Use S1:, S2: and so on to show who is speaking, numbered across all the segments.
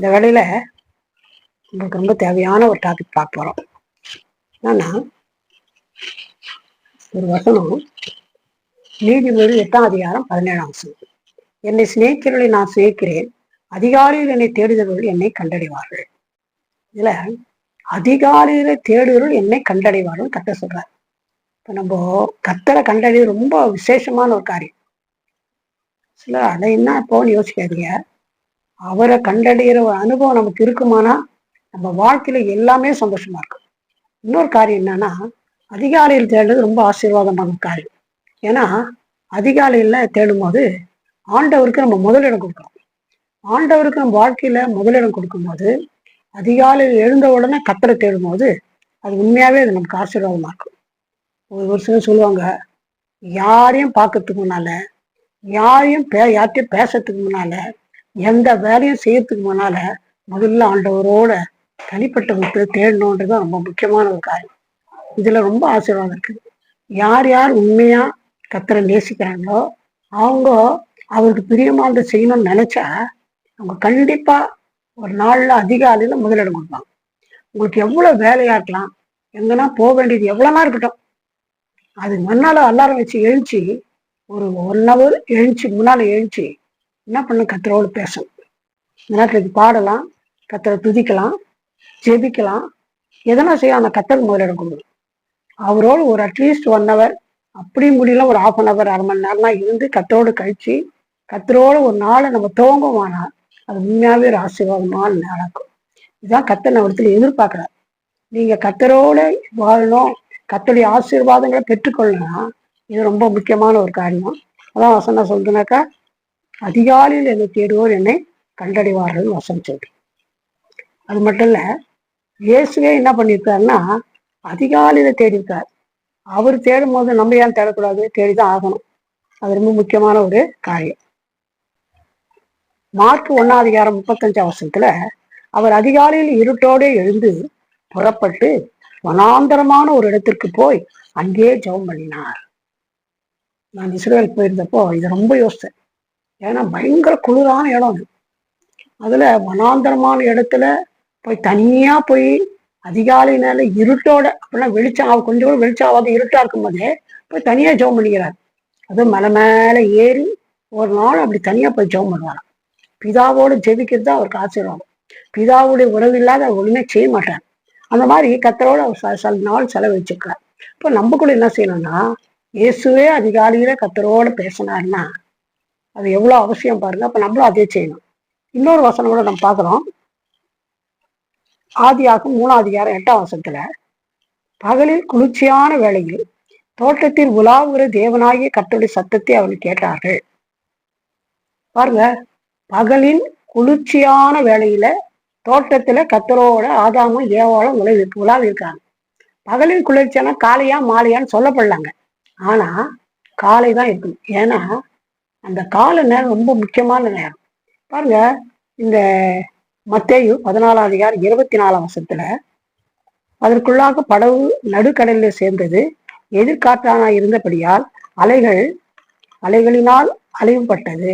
S1: இந்த வேலையில உங்களுக்கு ரொம்ப தேவையான ஒரு டாபிக் பார்க்க போறோம். என்னன்னா ஒரு வசனம் நீதிமொழி எட்டாம் அதிகாரம் பதினேழாம் வசனம். என்னை சிநேகிக்கிறவர்களை நான் சிநேகிக்கிறேன் அதிகாரிகள் என்னை தேடுகிறவர்கள் என்னை கண்டடைவார்கள். இதுல அதிகாரியில தேடுகிறவர்கள் என்னை கண்டடைவார்கள் கத்த சொல்றார். இப்ப நம்ம கத்தரை கண்டடைவது ரொம்ப விசேஷமான ஒரு காரியம். சில அதை என்ன போன்னு யோசிக்காதீங்க. அவரை கண்டடைகிற ஒரு அனுபவம் நமக்கு இருக்குமானா நம்ம வாழ்க்கையில எல்லாமே சந்தோஷமா இருக்கும் இன்னொரு காரியம் என்னன்னா அதிகாலையில் தேடுறது ரொம்ப ஆசீர்வாதமான காரியம். ஏன்னா அதிகாலையில தேடும் போது ஆண்டவருக்கு நம்ம முதலிடம் கொடுக்கணும். ஆண்டவருக்கு நம்ம வாழ்க்கையில முதலிடம் கொடுக்கும்போது அதிகாலையில் எழுந்த உடனே கத்தரை தேடும் போது அது உண்மையாவே அது நமக்கு ஆசீர்வாதமா இருக்கும் ஒரு ஒரு சிலர் சொல்லுவாங்க யாரையும் பார்க்கறதுக்கு முன்னால யாரையும் பே யார்கிட்டயும் பேசுறதுக்கு முன்னால எந்த வேலையும் செய்யறதுக்கு முன்னால முதல்ல ஆண்டவரோட தனிப்பட்ட விட்டு தேடணுன்றது ரொம்ப முக்கியமான ஒரு காரியம். இதுல ரொம்ப ஆசீர்வாதம் இருக்குது யார் யார் உண்மையா கத்தரை நேசிக்கிறாங்களோ அவங்க அவருக்கு பிரியமானதை செய்யணும்னு நினைச்சா அவங்க கண்டிப்பா ஒரு நாள்ல அதிகாலையில முதலிடம் கொடுப்பாங்க. உங்களுக்கு எவ்வளவு வேலையா இருக்கலாம் எங்கன்னா போக வேண்டியது எவ்வளவுனா இருக்கட்டும். அது முன்னால அலாரம் வச்சு எழுச்சி ஒரு ஒன் ஹவர் எழுச்சி முன்னால எழுச்சி என்ன பண்ணும் கத்தரோடு பேசணும். இந்த நேரத்தில் பாடலாம். கத்தரை துதிக்கலாம். ஜெபிக்கலாம். எதனா செய்ய அந்த கத்தர் முதலிடம் கொடுக்கணும். அவரோடு ஒரு அட்லீஸ்ட் ஒன் ஹவர் அப்படி முடியல ஒரு ஆஃப் அன் ஹவர் அரை மணி நேரம்லாம் இருந்து கத்தரோடு கழிச்சு கத்தரோட ஒரு நாளை நம்ம துவங்குமானா அது உண்மையாகவே ஒரு ஆசீர்வாதமான நாளாக்கும் இதுதான் கத்தர் நம்ம இடத்துல எதிர்பார்க்கிறார். நீங்க கத்தரோட வாழணும். கத்தருடைய ஆசீர்வாதங்களை பெற்றுக்கொள்ளணும்னா இது ரொம்ப முக்கியமான ஒரு காரியம். அதான் வசனம் சொல்றதுனாக்கா அதிகாலையில் என்னை தேடுவோர் என்னை கண்டடைவார்கள் வசம் சொல்றேன் அது மட்டும் இல்ல இயேசுவே என்ன பண்ணியிருக்காருன்னா அதிகாலையில தேடியிருக்கார். அவர் தேடும் போது நம்ம ஏன் தேடக்கூடாது? தேடிதான் ஆகணும். அது ரொம்ப முக்கியமான ஒரு காரியம். மார்க் ஒன்னாம் அதிகாரம் முப்பத்தஞ்சு வருஷத்துல அவர் அதிகாலையில் இருட்டோட எழுந்து புறப்பட்டு வனாந்தரமான ஒரு இடத்திற்கு போய் அங்கேயே ஜெபம் பண்ணினார். நான் இஸ்ரேல் போயிருந்தப்போ இதை ரொம்ப யோசித்தேன். ஏன்னா பயங்கர குளிரான இடம் அது. அதுல வனாந்தரமான இடத்துல போய் தனியா போய் அதிகாலை நேரம் இருட்டோட அப்படின்னா வெளிச்சம் ஆகும் கொஞ்சம் கூட வெளிச்சம் ஆகாத இருட்டா இருக்கும் போதே போய் தனியா ஜெபம் பண்ணிக்கிறார். அதுவும் மலை மேல ஏறி ஒரு நாள் அப்படி தனியா போய் ஜெபம் பண்ணுவாராம். பிதாவோடு ஜெபிக்கிறது தான் அவருக்கு ஆசீர்வாதம். பிதாவுடைய உறவு இல்லாத அவர் ஒண்ணுமே செய்ய மாட்டார். அந்த மாதிரி கத்தரோட அவர் ச- சில நாள் செலவழிச்சிருக்கிறார் இப்போ நம்ம கூட என்ன செய்யணும்னா இயேசுவே அதிகாலையில கத்தரோட பேசினார்னா அது எவ்வளவு அவசியம் பாருங்க. அப்ப நம்மளும் அதே செய்யணும். இன்னொரு வசனம் கூட நம்ம பார்க்குறோம். ஆதியாகும் மூணாம் அதிகாரம் எட்டாம் வசத்துல பகலில் குளிர்ச்சியான வேளையில் தோட்டத்தில் உலாவுகிற தேவனாகிய கர்த்தருடைய சத்தத்தை அவர்கள் கேட்டார்கள். பாருங்க பகலின் குளிர்ச்சியான வேளையில தோட்டத்துல கத்தரோட ஆதாமும் ஏவாலும் உலவி உலாவி இருக்காங்க. பகலின் குளிர்ச்சியான காலையா மாலையான்னு சொல்லப்படலாங்க. ஆனா காலை தான் இருக்கணும். ஏன்னா அந்த கால நேரம் ரொம்ப முக்கியமான நேரம். பாருங்க இந்த மத்தேயு பதினாலாம் அதிகாரம் இருபத்தி நாலாம் வருஷத்துல அதற்குள்ளாக படகு நடுக்கடலில் சேர்ந்தது. எதிர்காற்றானா இருந்தபடியால் அலைகள் அலைகளினால் அழிவுபட்டது.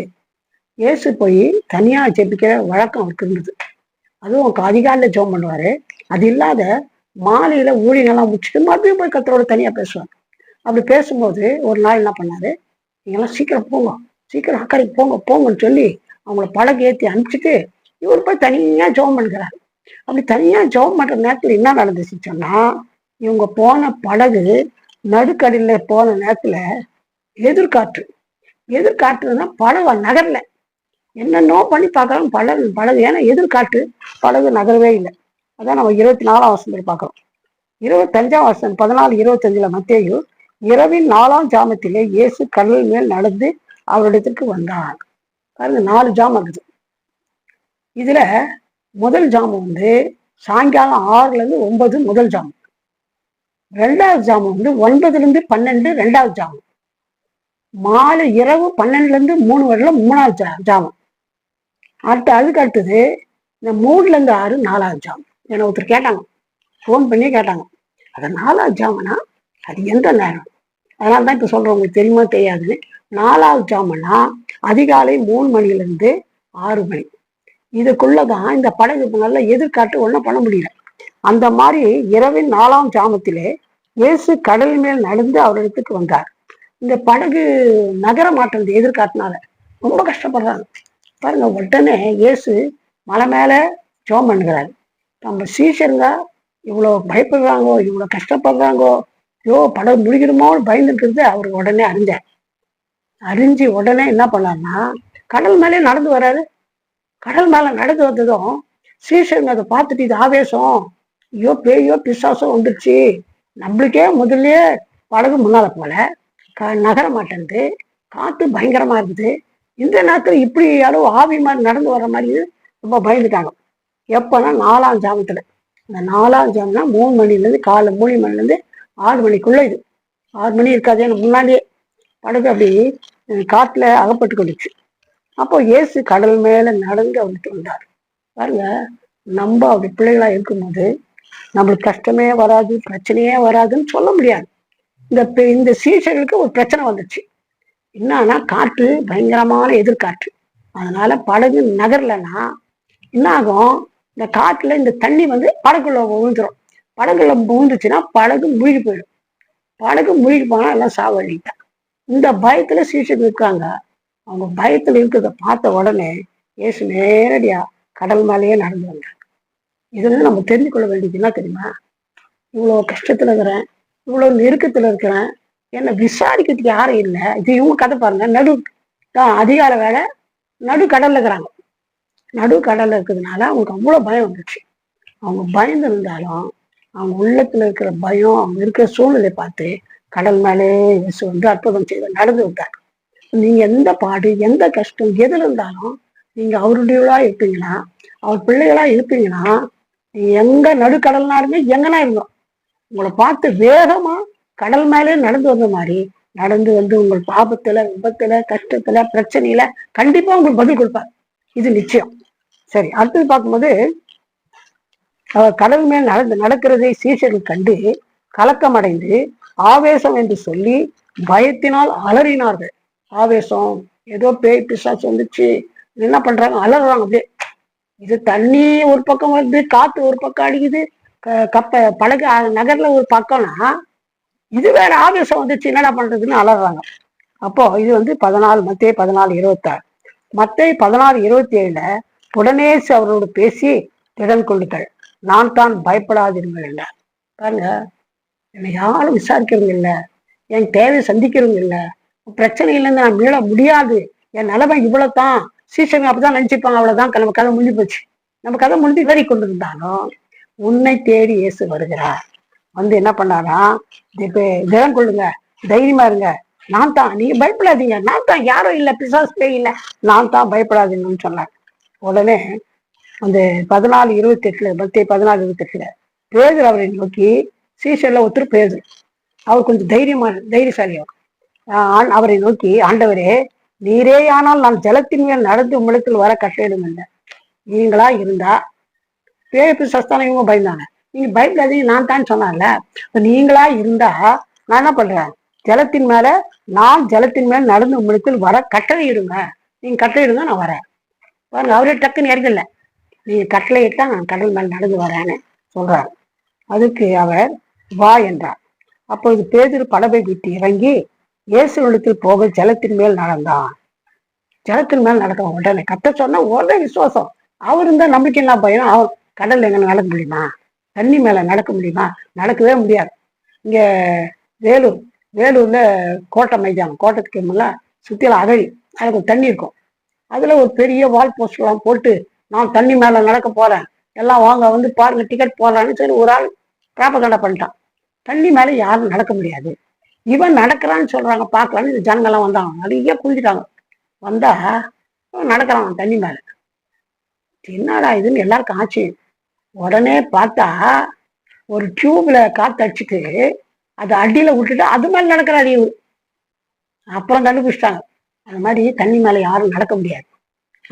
S1: இயேசு போய் தனியா ஜெபிக்கிற வழக்கம் அவருக்கு இருந்தது. அதுவும் அவருக்கு அதிகாலையில் ஜெபம் பண்ணுவாரு. அது இல்லாத மாலையில ஊழியெல்லாம் முடிச்சுட்டு மறுபடியும் போய் கத்தரோட தனியா பேசுவார். அப்படி பேசும்போது ஒரு நாள் என்ன பண்ணாரு எல்லாம் சீக்கிரம் போங்க. சீக்கிரம் அக்கறைக்கு போங்க போங்கன்னு சொல்லி அவங்கள படகு ஏற்றி அனுப்பிச்சிட்டு இவர் போய் தனியாக ஜெபம் பண்ணுறாரு அப்படி தனியாக ஜெபம் பண்ணுற நேரத்தில் என்ன நடந்துச்சு சொன்னா இவங்க போன படகு நடுக்கடியில் போன நேரத்தில் எதிர்காற்று. எதிர்காற்றுன்னா படகு நகரல. என்னென்னோ பண்ணி பார்க்கறோம் படகு படகு. ஏன்னா எதிர்காற்று படகு நகரவே இல்லை. அதான் நம்ம இருபத்தி நாலாம் வருஷத்துல பார்க்குறோம். இருபத்தஞ்சாம் வருஷம் பதினாலு இருபத்தஞ்சில் மத்தேயு இரவின் நாலாம் ஜாமத்திலே இயேசு கடல் மேல் நடந்து அவரிடத்திற்கு வந்தார். பாருங்க நாலு ஜாம் இருக்குது. இதுல முதல் ஜாம் வந்து சாயங்காலம் ஆறுல இருந்து ஒன்பது முதல் ஜாம். ரெண்டாவது ஜாமம் வந்து ஒன்பதுல இருந்து பன்னெண்டு ரெண்டாவது ஜாமம் மாலை இரவு பன்னெண்டுல இருந்து மூணு வரல மூணாவது ஜா ஜாமம் அடுத்து அதுக்கு அடுத்தது இந்த மூணுல இருந்து ஆறு நாலாவது ஜாமம் என்னை ஒருத்தர் கேட்டாங்க. ஃபோன் பண்ணி கேட்டாங்க. அது நாலாவது ஜாமனா அது எந்த நேரம்? அதனால தான் இப்போ சொல்கிறவங்களுக்கு தெரியுமா தெரியாதுன்னு. நாலாவது ஜாமனா அதிகாலை மூணு மணிலேருந்து ஆறு மணி. இதுக்குள்ளதான் இந்த படகு நல்ல எதிர்காட்டு ஒன்றும் பண்ண முடியல. அந்த மாதிரி இரவின் நாலாம் ஜாமத்திலே இயேசு கடல் மேல் நடந்து அவரிடத்துக்கு வந்தார். இந்த படகு நகர மாட்டேங்குது எதிர்காட்டினால ரொம்ப கஷ்டப்படுறாங்க. பாருங்க உடனே இயேசு மலை மேலே ஜோம் பண்ணுகிறாரு. நம்ம சீசருங்க இவ்வளோ பயப்படுறாங்கோ இவ்வளோ கஷ்டப்படுறாங்கோ ஐயோ படகு முடிக்கணுமோன்னு பயந்துருக்கிறது அவருக்கு உடனே அறிஞ்சார் அறிஞ்சு உடனே என்ன பண்ணார்னா கடல் மேலே நடந்து வராரு. கடல் மேல நடந்து வந்ததும் சீசருங்க அதை பார்த்துட்டு இது ஆவேசம். ஐயோ பேயோ பிசாசோ வந்துருச்சு. நம்மளுக்கே முதல்லயே படகு முன்னால போல க- நகர மாட்டேன்து காத்து பயங்கரமா இருக்குது. இந்த நேரத்தில் இப்படி யாரோ ஆவி மாதிரி நடந்து வர்ற மாதிரி ரொம்ப பயந்துட்டாங்க. எப்போன்னா நாலாம் ஜாமத்துல. இந்த நாலாம் ஜாம்னா மூணு மணிலேருந்து காலை மூணு மணிலேருந்து ஆறு மணிக்குள்ள இது. ஆறு மணி இருக்காது எனக்கு முன்னாடியே. படகு அப்படி காட்டில் அகப்பட்டு கொண்டுச்சு. அப்போ இயேசு கடல் மேலே நடந்து அவருக்கு வந்தார். பாருங்க நம்ம அப்படி பிள்ளைகளா இருக்கும்போது நம்மளுக்கு கஷ்டமே வராது பிரச்சனையே வராதுன்னு சொல்ல முடியாது. இந்த இந்த சீசர்களுக்கு ஒரு பிரச்சனை வந்துச்சு. என்னன்னா காற்று பயங்கரமான எதிர்காற்று. அதனால படகு நகர்லன்னா என்ன ஆகும்? இந்த காற்றுல இந்த தண்ணி வந்து படகுள்ள விழுந்துரும். படகுல விழுந்துச்சுன்னா படகு மூழ்கி போயிடும். படகு மூழ்கி போனா எல்லாம் சாவடிட்டான் இந்த பயத்துல சீசர்கள் இருக்காங்க அவங்க பயத்துல இருக்கிறத பார்த்த உடனே இயேசு நேரடியா கடல் மேலேயே நடந்து வந்தாங்க இதெல்லாம் நம்ம தெரிஞ்சுக்கொள்ள கொள்ள வேண்டியது என்ன தெரியுமா? இவ்வளோ கஷ்டத்துல இருக்கிறேன் இவ்வளோ நெருக்கத்துல இருக்கிறேன் என்னை விசாரிக்கிறதுக்கு யாரும் இல்லை. இது இவங்க கதை பாருங்க. நடு தான் அதிகார வேலை நடு கடல்ல இருக்கிறாங்க. நடு கடல்ல இருக்கிறதுனால அவங்களுக்கு அவ்வளோ பயம் வந்துச்சு. அவங்க பயந்து இருந்தாலும் அவங்க உள்ளத்துல இருக்கிற பயம் அவங்க இருக்கிற சூழ்நிலை பார்த்து கடல் மேலே இயேசு வந்து அற்புதம் செய்து நடந்து விட்டார். நீங்க எந்த பாடு எந்த கஷ்டம் எது இருந்தாலும் நீங்க அவருடையவளா இருப்பீங்கன்னா அவர் பிள்ளைகளா இருப்பீங்கன்னா நீங்க எங்க நடுக்கடல்னாலுமே எங்கன்னா இருந்தோம். உங்களை பார்த்து வேகமா கடல் மேலே நடந்து வந்த மாதிரி நடந்து வந்து உங்கள் பாபத்துல விபத்துல கஷ்டத்துல பிரச்சனையில கண்டிப்பா உங்களுக்கு பதில் கொடுப்பார். இது நிச்சயம். சரி அடுத்தது பார்க்கும்போது அவர் கடல் மேல் நடந்து நடக்கிறதை சீசர்கள் கண்டு கலக்கமடைந்து ஆவேசம் என்று சொல்லி பயத்தினால் அலறினார்கள். ஆவேசம். ஏதோ பேய் பிசாசு வந்துச்சு. என்ன பண்றாங்க? அலறுறாங்க அப்படியே இது தண்ணி ஒரு பக்கம் வருது காத்து ஒரு பக்கம் அடிக்குது. க- கப்ப படகு நகர்ல ஒரு பக்கம்னா இது வேற ஆவேசம் வந்துச்சு. என்னடா பண்றதுன்னு அலறாங்க. அப்போ இது வந்து பதினாலு மத்திய பதினாலு இருபத்தாறு. மத்திய பதினாறு இருபத்தி ஏழுல உடனே அவரோடு பேசி திடன் கொள்ளுங்கள். நான் தான் பயப்படாதிருங்கள் இல்ல பாருங்க என்னை யாரும் விசாரிக்கிறவங்க இல்லை. என் தேவை சந்திக்கிறவங்க பிரச்சனை பிரச்சனையிலேருந்து நான் மீள முடியாது. என் நிலைமை இவ்வளோ தான் சீசன் அப்பதான் நினைச்சுப்பாங்க. அவ்வளவுதான். நம்ம கதை முடிஞ்சு போச்சு. நம்ம கதை முடிஞ்சு வேறி கொண்டு இருந்தாலும் உன்னை தேடி இயேசு வருகிறார். வந்து என்ன பண்ணாரா? இப்ப தினம் கொள்ளுங்க. தைரியமா இருங்க. நான் தான். நீங்க பயப்படாதீங்க. நான் தான். யாரும் இல்லை. பிசாஸ் பே இல்லை. நான் தான் பயப்படாதீங்கன்னு சொன்னாங்க உடனே அந்த பதினாலு இருபத்தி எட்டுல பத்தி பதினாலு இருபத்தி எட்டுல பேதர் அவரை நோக்கி சீசர்ல ஒருத்தர் பேதர் அவர் கொஞ்சம் தைரியமா தைரியசாலி அவர் அவரை நோக்கி ஆண்டவரே நீரே ஆனால் நான் ஜலத்தின் மேல் நடந்து உம்மிடத்தில் வர கட்டளையிடும் இல்லை நீங்களா இருந்தா பேய் சஸ்தானம் இவங்க பயந்தாங்க. நீங்க பயப்படாதீங்க நான் தான் சொன்னால இப்ப நீங்களா இருந்தா நான் என்ன பண்றேன்? ஜலத்தின் மேல நான் ஜலத்தின் மேல் நடந்து உம்மிடத்தில் வர கட்டளையிடுங்க. நீங்க கட்டளையிடுங்க நான் வரேன். பாருங்க அவரே டக்குன்னு இறங்கல நீங்க கட்டளையிட்டா நான் கடல் மேல் நடந்து வரேன்னு சொல்றாரு. அதுக்கு அவர் வா என்றார். அப்பொழுது பேதுரு படவை விட்டு இறங்கி இயேசுவிடத்தில் போக ஜலத்தின் மேல் நடந்தான். ஜலத்தின் மேல் நடக்க உடனே கத்த சொன்னா உடனே விசுவாசம். அவர் இருந்தா நம்பிக்கை என்ன பயம்? அவர் கடல்ல எங்க நடக்க முடியுமா? தண்ணி மேல நடக்க முடியுமா? நடக்கவே முடியாது. இங்க வேலூர் வேலூர்ல கோட்டை மைதானம் கோட்டத்துக்கு முன்ன சுத்தில அகழி. அதுக்கு தண்ணி இருக்கும். அதுல ஒரு பெரிய வால் போஸ்ட் எல்லாம் போட்டு நான் தண்ணி மேல நடக்க போறேன். எல்லாம் வாங்க வந்து பாருங்க டிக்கெட் போடுறான்னு சரி ஒரு ஆள் பிராப்பகண்டா பண்ணிட்டான். தண்ணி மேலே யாரும் நடக்க முடியாது. இவன் நடக்கிறான்னு சொல்றாங்க பார்க்கலான்னு இந்த ஜனங்கள்லாம் வந்தாங்க. நிறைய குளிஞ்சிட்டாங்க வந்தா நடக்கிறான் தண்ணி மேல. என்னடா இதுன்னு எல்லாருக்கும் ஆச்சு. உடனே பார்த்தா ஒரு டியூப்ல காத்து அடிச்சுட்டு அதை அடியில விட்டுட்டு அது மேலே நடக்கிறாரு இவரு. அப்புறம் கண்டுபிடிச்சிட்டாங்க. அது மாதிரி தண்ணி மேலே யாரும் நடக்க முடியாது.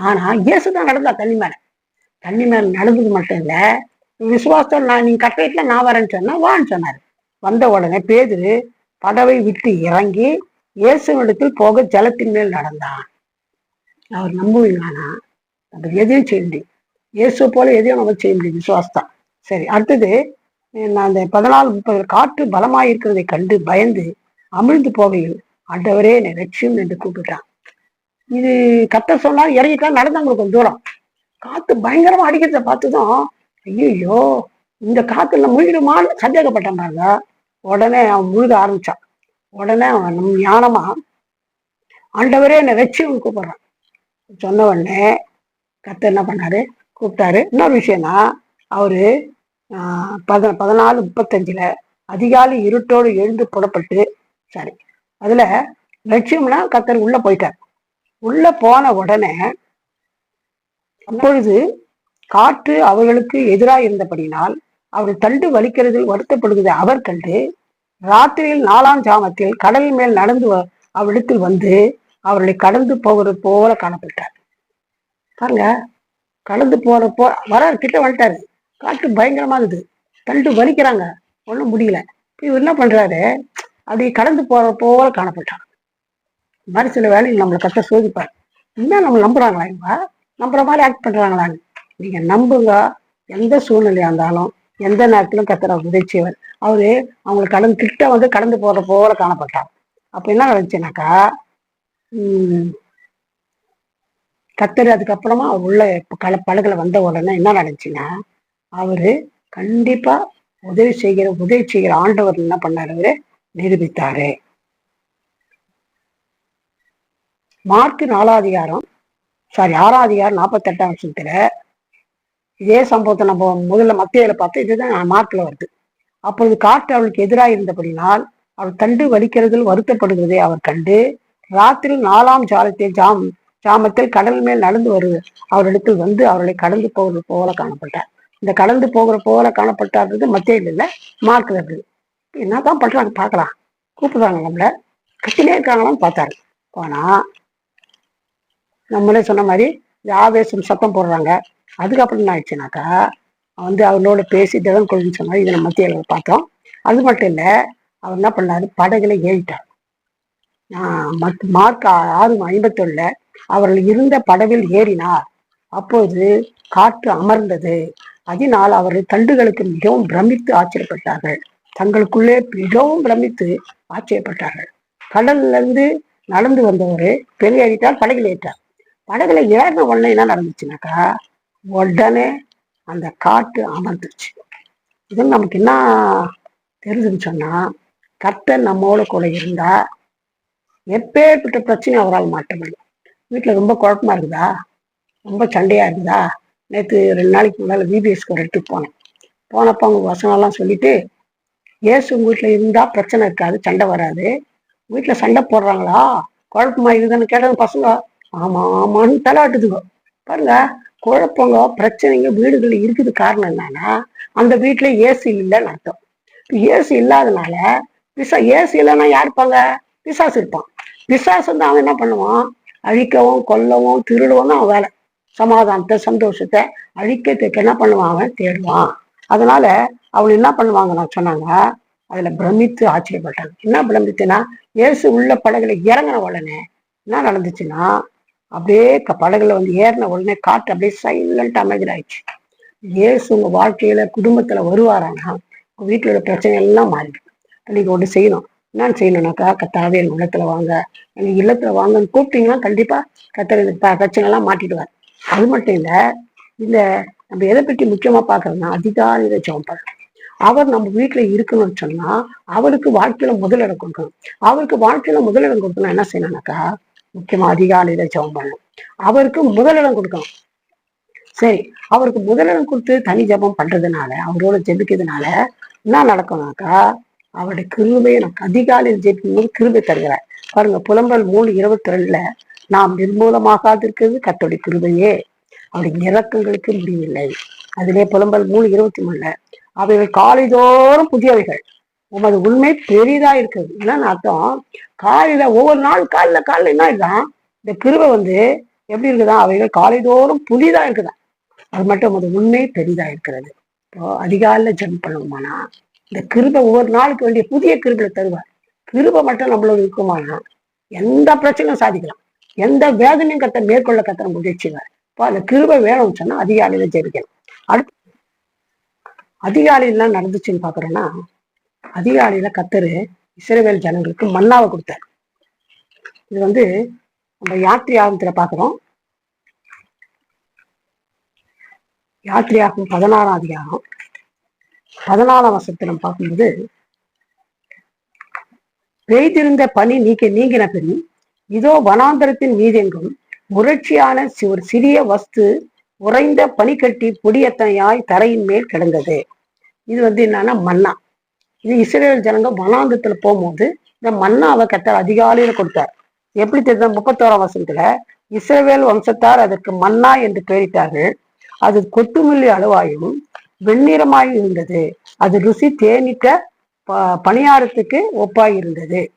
S1: ஆனா இயேசு தான் நடந்தா தண்ணி மேல. தண்ணி மேல நடந்தது மட்டும் இல்லை விசுவாசம் நான் நீங்க கட்டளையில நான் வரேன்னு சொன்னா வான்னு சொன்னார். வந்த உடனே பேதுரு படவை விட்டு இறங்கி இயேசுவிடத்தில் போக ஜலத்தின் மேல் நடந்தான். அவர் நம்புவீங்களானா? நம்ம எதையும் செய்ய முடியும் இயேசு போல எதையும் நம்ம செய்ய முடியும் விசுவாசத்தான் சரி அடுத்தது நான் அந்த பதினாலு முப்பது காற்று பலமாக இருக்கிறதை கண்டு பயந்து அமிழ்ந்து போகையில் ஆண்டவரே என்னை லட்சியம் என்று கூப்பிட்டான். இது கத்த சொன்னால் இறங்கிக்கலாம் நடந்தவங்களுக்கு கொஞ்சம் தூரம். காற்று பயங்கரமாக அடிக்கிறத பார்த்துதான் ஐயோ இந்த காத்துல முழுகிடுமான்னு சந்தேகப்பட்டாங்க உடனே அவன் முழுக ஆரம்பிச்சான். உடனே அவன் நம் ஞானமா? ஆண்டவரே என்னை ரட்சியும் கூப்பிடுறான். சொன்ன உடனே கத்த என்ன பண்ணாரு? கூப்பிட்டாரு. இன்னொரு விஷயம்னா அவரு ஆஹ் பத பதினாலு முப்பத்தஞ்சுல அதிகாலை இருட்டோடு எழுந்து புறப்பட்டு சரி அதுல லட்சியம்னா கத்தர் உள்ள போயிட்டார். உள்ள போன உடனே அப்பொழுது காற்று அவர்களுக்கு எதிராக இருந்தபடினால் அவர்கள் தண்டு வலிக்கிறதில் வருத்தப்படுகிறது. அவர் கண்டு ராத்திரியில் நாலாம் ஜாமத்தில் கடல் மேல் நடந்து வ- அவரிடத்தில் வந்து அவர்களை கடந்து போகிறது போல காணப்பட்டார். பாருங்க கடந்து போற போ வர கிட்ட வந்துட்டாரு. காற்று பயங்கரமா இருக்குது தண்டு வலிக்கிறாங்க. ஒன்றும் முடியல. இவர் என்ன பண்றாரு? அப்படி கடந்து போற போல காணப்பட்டார். மாதிரி சில வேலைகள் நம்மளை கத்த சோதிப்பார். இன்னும் நம்ம நம்புறாங்களா இவங்க? நம்புற மாதிரி ஆக்ட் பண்றாங்களான்னு. நீங்க நம்புங்க. எந்த சூழ்நிலையா இருந்தாலும் எந்த நேரத்திலும் கத்துற உதவிச்சவர். அவரு அவங்களுக்கு கடந்து கிட்ட வந்து கடந்து போற போல காணப்பட்டார். அப்ப என்ன நடந்துச்சுனாக்கா உம் கத்தர் அதுக்கப்புறமா அவர் உள்ள கல படகுல வந்த உடனே என்ன நடந்துச்சுன்னா அவரு கண்டிப்பா உதவி செய்கிற உதவி செய்கிற ஆண்டவர் என்ன பண்ணாரு? அவரு நிரூபித்தாரு. மார்க்கு நாலாம் அதிகாரம் சாரி ஆறாம் அதிகாரம் நாற்பத்தெட்டாம் வருஷத்துல இதே சம்பவத்தை நம்ம முதல்ல மத்தியில பார்த்து இதுதான் மார்க்கில் வருது. அப்பொழுது காற்று அவளுக்கு எதிராக இருந்தபடினால் அவள் தண்டு வலிக்கிறதில் வருத்தப்படுகிறதை அவர் கண்டு ராத்திரி நாலாம் ஜாலத்தில் ஜாம் ஜாமத்தில் கடல் மேல் நடந்து வருது அவரிடத்தில் வந்து அவர்களை கடந்து போகிறது போல காணப்பட்டார். இந்த கடந்து போகிற போல காணப்பட்டார்ன்றது மத்தியில் இல்லை மார்க்கில் இருக்குது. என்னதான் பண்ணுறாங்க பார்க்கலாம். கூப்பிடுறாங்க நம்மள. கத்தினே இருக்காங்களான்னு பார்த்தாரு. போனா நம்மளே சொன்ன மாதிரி ஆவேசம் சத்தம் போடுறாங்க? அதுக்கப்புறம் என்ன ஆயிடுச்சுனாக்கா வந்து அவளோட பேசி திறன் கொள்ளுன்னு சொன்னார். இதை நம்ம மத்தியில் பார்த்தோம். அது மட்டும் இல்லை அவர் என்ன பண்ணாரு? படகுல ஏறிட்டார். மத்- மார்க் ஆறு ஐம்பத்தொன்னுல அவர்கள் இருந்த படவில் ஏறினார். அப்போது காற்று அமர்ந்தது. அதனால் அவர்கள் தண்டுகளுக்கு மிகவும் பிரமித்து ஆச்சரியப்பட்டார்கள். தங்களுக்குள்ளே மிகவும் பிரமித்து ஆச்சரியப்பட்டார்கள். கடல்ல இருந்து நடந்து வந்தவர் பெரிய வெளியேறிட்டார் படகில் ஏற்றார் படகுல ஏறின உடனே என்ன நடந்துச்சுனாக்கா உடனே அந்த காட்டு அமர்ந்துச்சு இது நமக்கு என்ன தெரிஞ்சுன்னு சொன்னா கர்த்தர் நம்மோட கூட இருந்தா எப்பேற்பட்ட பிரச்சனையும் அவரால் மாட்ட முடியும் வீட்டில் ரொம்ப குழப்பமா இருக்குதா? ரொம்ப சண்டையா இருக்குதா? நேற்று ரெண்டு நாளைக்கு முன்னால் விபிஎஸ்க்கு ஒரு இடத்துக்கு போனேன். போனப்போ அவங்க வசனம்லாம் சொல்லிட்டு ஏசு உங்க வீட்டில் இருந்தால் பிரச்சனை இருக்காது சண்டை வராது. வீட்டில் சண்டை போடுறாங்களா? குழப்பமா இருக்குதுன்னு கேட்டது பசங்க ஆமா ஆமான்னு தலையாட்டுதுங்க பாருங்க குழப்பங்க பிரச்சனைங்க வீடுகள் இருக்குது காரணம் என்னன்னா அந்த வீட்டுல ஏசி இல்லைன்னு அர்த்தம். ஏசி இல்லாதனால பிசா ஏசி இல்லைன்னா யார் இருப்பாங்க பிசாசு இருப்பான். பிசாசு வந்து அவன் என்ன பண்ணுவான்? அழிக்கவும் கொல்லவும் திருடவும் தான் அவன் வேலை. சமாதானத்தை சந்தோஷத்தை அழிக்கிறதுக்கு என்ன பண்ணுவான்? அவன் தேடுவான். அதனால அவள் என்ன பண்ணுவாங்க நான் சொன்னாங்க அதுல பிரமித்து ஆச்சரியப்பட்டாங்க. என்ன பிரமித்துனா இயேசு உள்ள படகுல இறங்கின உடனே என்ன நடந்துச்சுன்னா அப்படியே க- படகுல வந்து ஏறின உடனே காற்று அப்படியே சைலண்ட் அமைதியாயிடுச்சு. ஏசு உங்க வாழ்க்கையில குடும்பத்துல வருவாரானா? உங்க வீட்டுல உள்ள பிரச்சனை எல்லாம் மாறிடும். நீங்க ஒன்று செய்யணும். என்னன்னு செய்யணும்னாக்கா கத்தாவே என் உள்ளத்துல வாங்க. எங்க இல்லத்துல வாங்கன்னு கூப்பிட்டீங்கன்னா கண்டிப்பா கத்தர் இந்த பிரச்சனை எல்லாம் மாட்டிடுவார். அது மட்டும் இல்ல இல்ல நம்ம எதை பற்றி முக்கியமா பாக்குறோம்னா அதிகாரியில ஜெபம் பண்ணணும். அவர் நம்ம வீட்டுல இருக்கணும்னு சொன்னா அவருக்கு வாழ்க்கையில முதலிடம் கொடுக்கணும். அவருக்கு வாழ்க்கையில முதலிடம் கொடுக்கணும் என்ன செய்யணும்னாக்கா முக்கியமா அதிகாலையில ஜெபம் பண்ணணும் அவருக்கு முதலிடம் கொடுக்கணும். சரி அவருக்கு முதலிடம் கொடுத்து தனி ஜெபம் பண்றதுனால அவரோட ஜெபிக்கிறதுனால என்ன நடக்கும்னாக்கா அவருடைய கிருபையை நமக்கு அதிகாலையில் ஜெபிக்கும் போது கிருபை தருகிறார். பாருங்க புலம்பல் மூணு இருபத்தி ரெண்டுல நாம் நிர்மூலமாகாதிருக்கிறது கத்தோடைய கிருபையே. அவருடைய இறக்கங்களுக்கு முடியவில்லை அதிலே புலம்பல் மூணு இருபத்தி மூணுல அவைகள் காலைதோறும் புதியவைகள். உமது உண்மை பெரிதா இருக்குது என்னன்னு அர்த்தம் காலையில ஒவ்வொரு நாள் காலைல காலைல என்ன இருக்குதான் இந்த கிருவை வந்து எப்படி இருக்குதா? அவைகள் காலைதோறும் புதிதா இருக்குதா? அது மட்டும் உமது உண்மை பெரிதா இருக்கிறது. இப்போ அதிகாலைல ஜெபம் பண்ணுவோமானா இந்த கிருபை ஒவ்வொரு நாளுக்கு வேண்டிய புதிய கிருபை தருவார். கிருபை மட்டும் நம்மளோட இருக்குமானா எந்த பிரச்சனையும் சாதிக்கலாம். எந்த வேதனையும் கத்த மேற்கொள்ள கத்த நம்ம உதவிச்சுவார் இப்போ அந்த கிருபை வேணும்னு சொன்னா அதிகாலையில ஜெபிக்கணும். அடுத்து அதிகாலையிலாம் நடந்துச்சுன்னு பாக்குறோம்னா அதிகாலையில கத்தரு இஸ்ரவேல் ஜனங்களுக்கு மன்னாவை கொடுத்தார். இது வந்து நம்ம யாத்திரை ஆகத்துல பாக்குறோம் யாத்திரையாகும் பதினாறாம் அதிகாரம். பதினாலாம் வருஷத்துல நம்ம பார்க்கும்போது பெய்திருந்த பனி நீக்க நீங்கின பின் இதோ வனாந்தரத்தின் மீதெங்கும் முரட்சியான ஒரு சிறிய வஸ்து உறைந்த பனிக்கட்டி பொடியத்தனையாய் தரையின் மேல் கிடந்தது. இது வந்து என்னன்னா மன்னா. இது இஸ்ரேல் ஜனங்க வனாந்தத்துல போகும்போது இந்த மன்னாவை கத்தர் அதிகாலையில கொடுத்தார். எப்படி தெரிஞ்ச முப்பத்தோராம் வசனத்துல இஸ்ரேல் வம்சத்தார் அதற்கு மன்னா என்று பெயரிட்டார்கள். அது கொட்டுமில்லி அளவாயும் வெண்ணிறமாய் இருந்தது. அது ருசி தேனிட்ட ப- பணியாரத்துக்கு ஒப்பாய் இருந்தது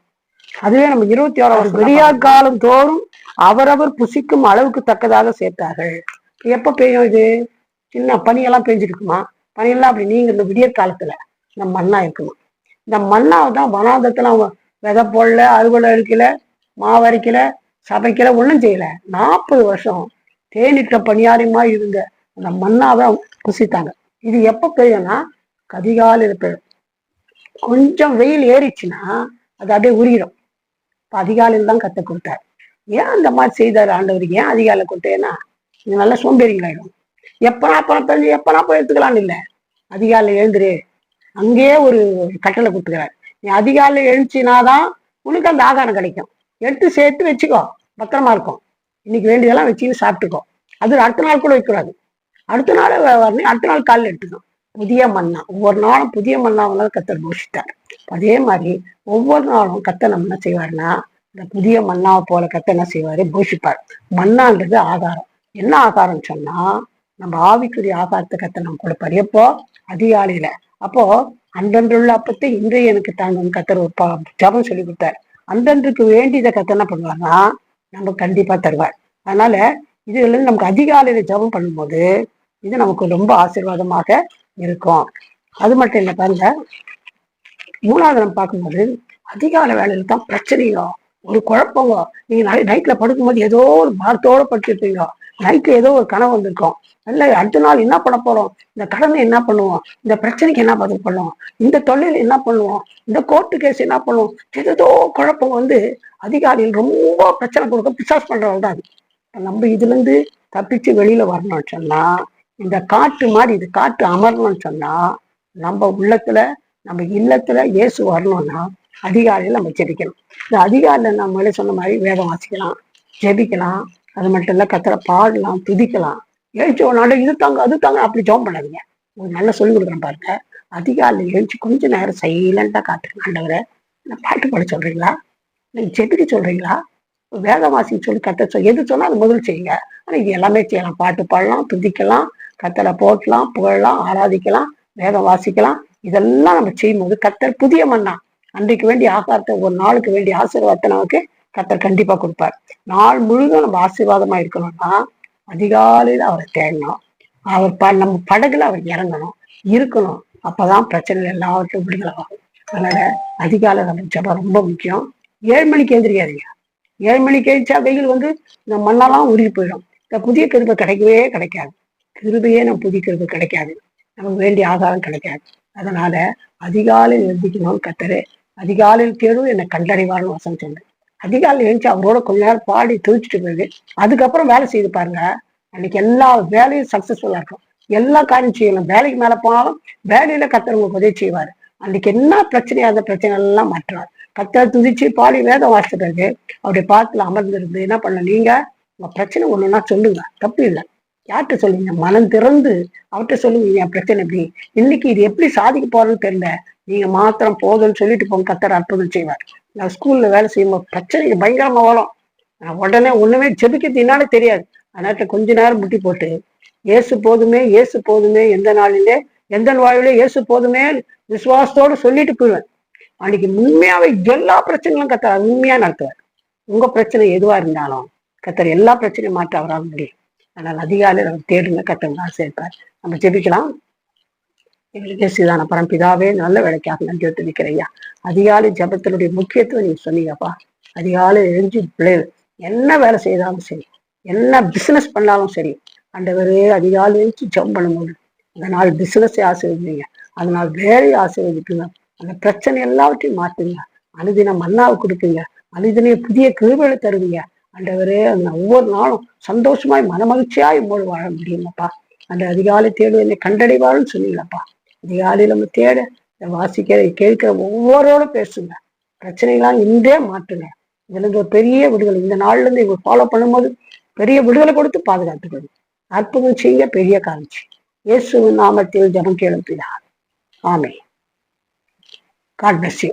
S1: அதுவே நம்ம இருபத்தி ஓராவது விடியா காலம் தோறும் அவரவர் புசிக்கும் அளவுக்கு தக்கதாக சேர்த்தார்கள். எப்ப பெய்யும் இது? சின்ன பனியெல்லாம் பெஞ்சிருக்குமா? பனியெல்லாம் அப்படி நீங்க இந்த விடியற் காலத்துல நம்ம மண்ணா இருக்குமா? இந்த மண்ணாவை தான் வனாதத்தில் அவங்க விதை போடல அறுவடை அழிக்கல மாவரைக்கல சபைக்கல ஒன்றும் செய்யல. நாற்பது வருஷம் தேனிட்ட பணியாரியமா இருந்த அந்த மண்ணாவை அவங்க இது எப்போ பெய்யும்னா கதிகால பெய்யும். கொஞ்சம் வெயில் ஏறிச்சுன்னா அது அப்படியே உரியிடும் இப்போ அதிகாலையில் தான் கற்றுக் கொடுத்தார். ஏன் அந்த மாதிரி செய்தார் ஆண்டவர்? ஏன் அதிகாலை கொடுத்தேன்னா இது நல்லா சோம்பேறிங்களாயிடும் எப்பனா அப்புறம் தெரிஞ்சு எப்பனா போய் எடுத்துக்கலான்னு இல்லை. அதிகாலை எழுந்துரு அங்கேயே ஒரு கட்டளை கொடுத்துக்கிறார். நீ அதிகாலையில் எழுச்சினாதான் உனக்கு அந்த ஆகாரம் கிடைக்கும். எடுத்து சேர்த்து வச்சுக்கோ. பத்திரமா இருக்கும். இன்னைக்கு வேண்டியதெல்லாம் வச்சு சாப்பிட்டுக்கோ. அது அடுத்த நாள் கூட வைக்கூடாது அடுத்த நாள் வரணும் அடுத்த நாள் காலில் எடுத்துக்கணும் புதிய மண்ணா ஒவ்வொரு நாளும் புதிய மண்ணாவெல்லாம் கத்தர் போஷித்தார் அதே மாதிரி ஒவ்வொரு நாளும் கத்த நம்ம என்ன செய்வாருன்னா இந்த புதிய மண்ணாவை போல கத்த என்ன செய்வாரு? போஷிப்பார் மண்ணான்றது ஆகாரம். என்ன ஆகாரம் சொன்னா நம்ம ஆவிக்குரிய ஆகாரத்தை கத்த நம்ம கொடுப்பார். எப்போ? அதிகாலையில. அப்போ அன்றன்றுள்ள அப்பத்தை இன்றைய எனக்கு தாங்க கத்தர் ஒரு ப- ஜெபம் சொல்லி கொடுத்தார். அன்றன்றுக்கு வேண்டியதை கத்த என்ன பண்ணுவார்னா நம்ம கண்டிப்பா தருவார். அதனால இதுல இருந்து நமக்கு அதிகாலையில ஜெபம் பண்ணும்போது இது நமக்கு ரொம்ப ஆசீர்வாதமாக இருக்கும். அது மட்டும் இல்லை பாருங்க. மூணாவது நம்ம பார்க்கும்போது அதிகாலை வேலையில தான் பிரச்சனையோ ஒரு குழப்பங்க நீங்க நைட்ல படுக்கும்போது ஏதோ ஒரு பாரத்தோட படுத்திருப்பீங்க. நைட்டு ஏதோ ஒரு கனவு வந்திருக்கும். இல்லை அடுத்த நாள் என்ன பண்ண போறோம்? இந்த கடனை என்ன பண்ணுவோம்? இந்த பிரச்சனைக்கு என்ன பதில் பண்ணுவோம்? இந்த தொழில் என்ன பண்ணுவோம்? இந்த கோர்ட்டு கேஸ் என்ன பண்ணுவோம்? ஏதோ குழப்பம் வந்து அதிகாரிகள் ரொம்ப பிரச்சனை கொடுக்க பிசாஸ் பண்றவங்க தான் அது. நம்ம இதுல இருந்து தப்பிச்சு வெளியில வரணும்னு சொன்னா இந்த காட்டு மாதிரி இது காட்டு அமரணும்னு சொன்னா நம்ம உள்ளத்துல நம்ம இல்லத்துல இயேசு வரணும்னா அதிகாலையில் நம்ம ஜெபிக்கணும். இந்த அதிகாலையில் நம்மளே சொன்ன மாதிரி வேதம் வாசிக்கலாம் ஜெபிக்கலாம் அது மட்டும் இல்லை கத்தரை பாடலாம் துதிக்கலாம். எழுச்சி ஒரு இது தாங்க அது தாங்க அப்படி ஜோம் பண்ணாதீங்க. ஒரு நல்லா சொல்லி கொடுக்குறேன் பாருங்க. அதிகாலையில் எழுச்சி கொஞ்ச நேரம் சைலண்டாக காட்டுங்க ஆண்டவரை. நான் பாட்டு பாட சொல்கிறீங்களா நீங்கள் ஜெபிக்க சொல்கிறீங்களா வேதம் சொல்லி கத்த சொல் எது சொன்னால் அது முதல் செய்யுங்க. ஆனால் இது எல்லாமே செய்யலாம். பாட்டு பாடலாம் துதிக்கலாம் கத்தரை போட்டலாம் புகழலாம் ஆராதிக்கலாம் வேதம் வாசிக்கலாம். இதெல்லாம் நம்ம செய்யும்போது கத்தர் புதிய மண்ணா அன்றைக்கு வேண்டிய ஆகாரத்தை ஒரு நாளுக்கு வேண்டிய ஆசீர்வாதத்தை நமக்கு கத்தர் கண்டிப்பா கொடுப்பார். நாள் முழுதும் நம்ம ஆசீர்வாதமா இருக்கணும்னா அதிகாலையில அவரை தேடணும். அவர் ப நம்ம படகுல அவர் இறங்கணும். இருக்கணும். அப்பதான் பிரச்சனை எல்லாவற்றும் விடுதலை ஆகும். அதனால அதிகாலை நம்ம ஜபம் ரொம்ப முக்கியம். ஏழு மணிக்கு எழுந்திரிக்காதீங்க. ஏழு மணிக்கு எழுந்தா வெயில் வந்து இந்த மண்ணெல்லாம் உருகி போயிடும். இந்த புதிய கிருபை கிடைக்கவே கிடைக்காது. கிருபையே நம்ம புதிய கிருபை கிடைக்காது. நமக்கு வேண்டிய ஆதாரம் கிடைக்காது. அதனால அதிகாலையில் எழுந்திக்கணும்னு கத்தரு. அதிகாலையில் தேடும் என்னை கண்டடைவார்னு வசம் சொன்னேன் அதிகாலையில் எழுந்துச்சு அவரோட கொஞ்ச நேரம் பாடி துதிச்சுட்டு போயிடு அதுக்கப்புறம் வேலை செய்து பாருங்க. அன்னைக்கு எல்லா வேலையும் சக்சஸ்ஃபுல்லா இருக்கும். எல்லா காரியம் செய்யலாம். வேலைக்கு மேல போனாலும் வேலையில கத்தர் உதவி செய்வார். அன்னைக்கு என்ன பிரச்சனையா அந்த பிரச்சனை எல்லாம் மாற்றுவார் கத்தரை துதிச்சு பாடி வேதம் வாசித்த பிறகு அவருடைய பாத்துல அமர்ந்திருந்து என்ன பண்ண நீங்க உங்க பிரச்சனை ஒண்ணுன்னா சொல்லுங்க. தப்பு இல்லை. யார்கிட்ட சொல்லுவீங்க? மனம் திறந்து அவர்கிட்ட சொல்லுங்க என் பிரச்சனை எப்படி இன்னைக்கு இது எப்படி சாதிக்க போறதுன்னு தெரியல. நீங்க மாத்திரம் போதும்னு சொல்லிட்டு போங்க. கத்தர் அற்புதம் செய்வார். நான் ஸ்கூல்ல வேலை செய்யும்போது பிரச்சனைக்கு பயங்கரமா வரும் நான் உடனே ஒண்ணுமே ஜெபிக்கிறது என்னால தெரியாது. அதனால கொஞ்ச நேரம் முட்டி போட்டு இயேசு போதுமே ஏசு போதுமே எந்த நாளிலே எந்த வாழ்விலே இயேசு போதுமே விசுவாசத்தோட சொல்லிட்டு போயிடுவேன். அன்னைக்கு உண்மையாவே எல்லா பிரச்சனைகளும் கத்தர் உண்மையா நடத்துவார். உங்க பிரச்சனை எதுவா இருந்தாலும் கத்தர் எல்லா பிரச்சனையும் மாற்ற அவரால் முடியும். அதனால் அதிகாலையில் அவர் தேடுங்க கத்தவங்க இருப்பார் நம்ம ஜெபிக்கலாம். எங்களுக்கு சீதான பரம்பிதாவே நல்ல வேலைக்காக நன்றி தெரிவிக்கிறேன் அதிகாலை ஜபத்தினுடைய முக்கியத்துவம் நீங்க சொன்னீங்கப்பா. அதிகாலை எழுஞ்சி பிள்ளைகள் என்ன வேலை செய்தாலும் சரி என்ன பிசினஸ் பண்ணாலும் சரி அண்டவரே அதிகாலை எழுச்சி ஜம் பண்ணும்போது அந்த நாள் பிசினஸை ஆசீர்வதிங்க. அந்த நாள் வேலையை ஆசீர்வதிக்குங்க. அந்த பிரச்சனை எல்லாவற்றையும் மாத்துங்க அனுதினம் மன்னாவை கொடுப்பீங்க அனுதின புதிய கிருவிகளை தருவீங்க. அண்டவரே அந்த ஒவ்வொரு நாளும் சந்தோஷமாய் மனமகிழ்ச்சியாய் உங்களோடு வாழ முடியுமாப்பா. அந்த அதிகாலை தேடு என்னை கண்டடைவாள்னு சொன்னீங்களப்பா. அதிகாலையில் நம்ம தேட. வாசிக்கிற கேட்கிற ஒவ்வொருவரோடும் பேசுங்க. பிரச்சனைகளாம் இன்றே மாற்றுங்க. இதுல இருந்து ஒரு பெரிய விடுதலை. இந்த நாள்ல இருந்து இவங்க ஃபாலோ பண்ணும்போது பெரிய விடுதலை கொடுத்து பாதுகாத்துக்கணும் அற்புதம் செய்ய பெரிய காமிச்சு இயேசு நாமத்தில் ஜனம் கேளுப்பினார் ஆமே காட் பிளஸ் யூ